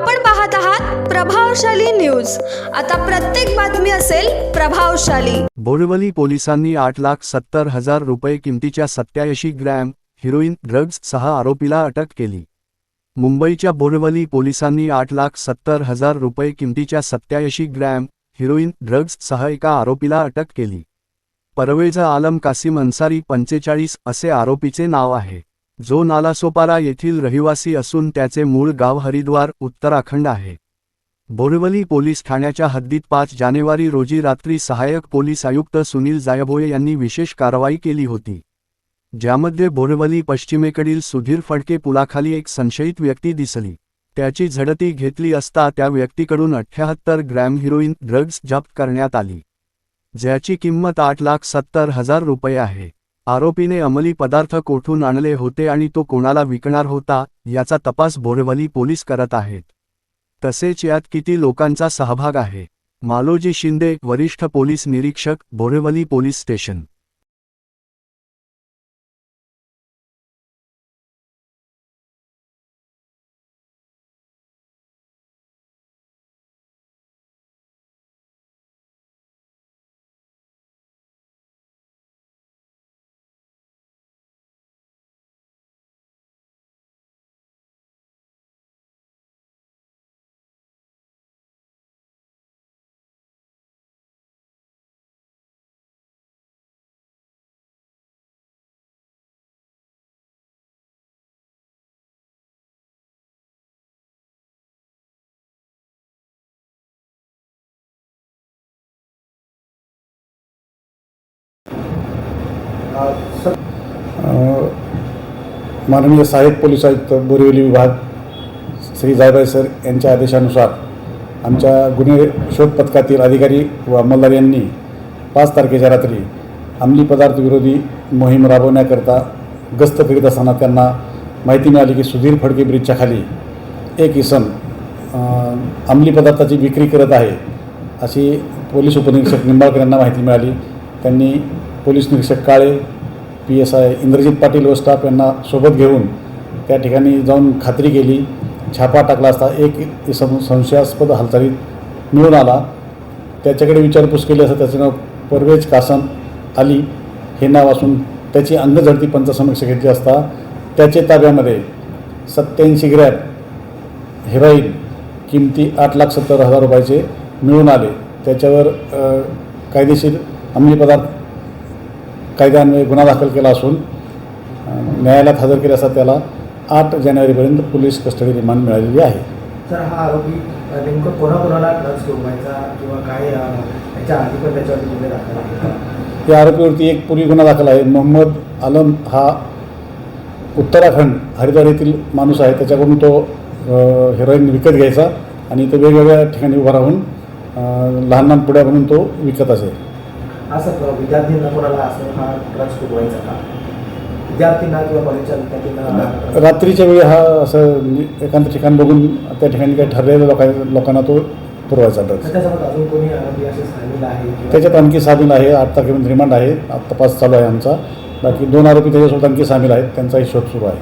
आपण पाहत आहात प्रभावशाली न्यूज. आता प्रत्येक बातमी असेल प्रभावशाली. बोरिवली पोलिसांनी आठ लाख सत्तर हजार रुपये किमतीच्या सत्याऐंशी ग्रॅम हिरोईन ड्रग्ज सहा आरोपीला अटक केली. मुंबईच्या बोरिवली पोलिसांनी आठ लाख सत्तर हजार रुपये किमतीच्या सत्याऐंशी ग्रॅम हिरोईन ड्रग्ज सह एका आरोपीला अटक केली. परवेज आलम कासिम अन्सारी पंचेचाळीस असे आरोपीचे नाव आहे. जो नालासोपारा येथील रहिवासी असून त्याचे मूळ गाव हरिद्वार उत्तराखंड आहे. बोरिवली पोलीस ठाण्याच्या हद्दीत पाच जानेवारी रोजी रात्री सहाय्यक पोलीस आयुक्त सुनील जायभोये यांनी विशेष कारवाई केली होती. ज्यामध्ये बोरिवली पश्चिमेकडील सुधीर फडके पुलाखाली एक संशयित व्यक्ती दिसली. त्याची झडती घेतली असता त्या व्यक्तीकडून अठ्ठ्याहत्तर ग्रॅम हिरोईन ड्रग्ज जप्त करण्यात आली. ज्याची किंमत आठ लाख सत्तर हजार रुपये आहे. आरोपीने अंमली पदार्थ कोठून आणले होते आणि तो कोणाला विकणार होता याचा तपास बोरवली पोलीस करत आहेत. तसेच यात किती लोकांचा सहभाग आहे. मालोजी शिंदे वरिष्ठ पोलीस निरीक्षक बोरेवली पोलीस स्टेशन. माननीय सहाय्यक पोलीस आयुक्त बोरिवली विभाग श्री जायबाई सर यांच्या आदेशानुसार आमच्या गुन्हे शोध पथकातील अधिकारी व अंमलदार यांनी पाच तारखेच्या रात्री अंमली पदार्थ विरोधी मोहीम राबवण्याकरता गस्त करीत असताना त्यांना माहिती मिळाली की सुधीर फडके ब्रिजच्या खाली एक इसम अंमली पदार्थाची विक्री करत आहे अशी पोलीस उपनिरीक्षक निंबाळकर यांना माहिती मिळाली. त्यांनी पोलीस निरीक्षक Kale P S I Indrajit Patil व स्टाफ यांना सोबत घेऊन त्या ठिकाणी जाऊन खात्री केली. छापा टाकला असता एक सं संशयास्पद हालचालीत मिळून आला. त्याच्याकडे विचारपूस केली असता त्याचं नाव परवेज कासम अली हे नाव असून त्याची अंगझडती पंचसमक्ष घेतली असता त्याचे ताब्यामध्ये सत्याऐंशी ग्रॅम हेरोईन किमती आठ लाख सत्तर हजार रुपयाचे मिळून आले. त्याच्यावर कायदेशीर अंमली पदार्थ कायद्यान्वये गुन्हा दाखल केला असून न्यायालयात हजर केले असता त्याला आठ जानेवारीपर्यंत पोलीस कस्टडी रिमांड मिळालेली आहे. सर हा आरोपी नेमकं कोणाकोणाला ड्रग्स घेऊन किंवा काय अ, याच्या आधी पण त्याच्यावरती गुन्हे दाखल? या आरोपीवरती एक पूर्वी गुन्हा दाखल आहे. मोहम्मद आलम हा उत्तराखंड हरिद्वार येथील माणूस आहे. त्याच्याकडून तो हेरोईन विकत घ्यायचा आणि तो वेगवेगळ्या ठिकाणी उभा राहून लहान लहान पुड्या बनवून तो विकत असे. असं विद्यार्थ्यांना कोणाला असं हा ड्रग्स पुरवायचा का? विद्यार्थ्यांना किंवा कॉलेजच्या विद्यार्थ्यांना रात्रीच्या वेळी हा असं एखादं ठिकाण बघून त्या ठिकाणी काही ठरलेल्या लोकां लोकांना तो पुरवायचा ड्रग्स त्याच्यामध्ये अजून कोणी आरोपी असे सामील आहे त्याच्यात आणखी सामील आहे आठ तारखेपर्यंत रिमांड आहे तपास चालू आहे आमचा. बाकी दोन आरोपी त्याच्यासोबत आणखी सामील आहेत त्यांचाही शोध सुरू आहे.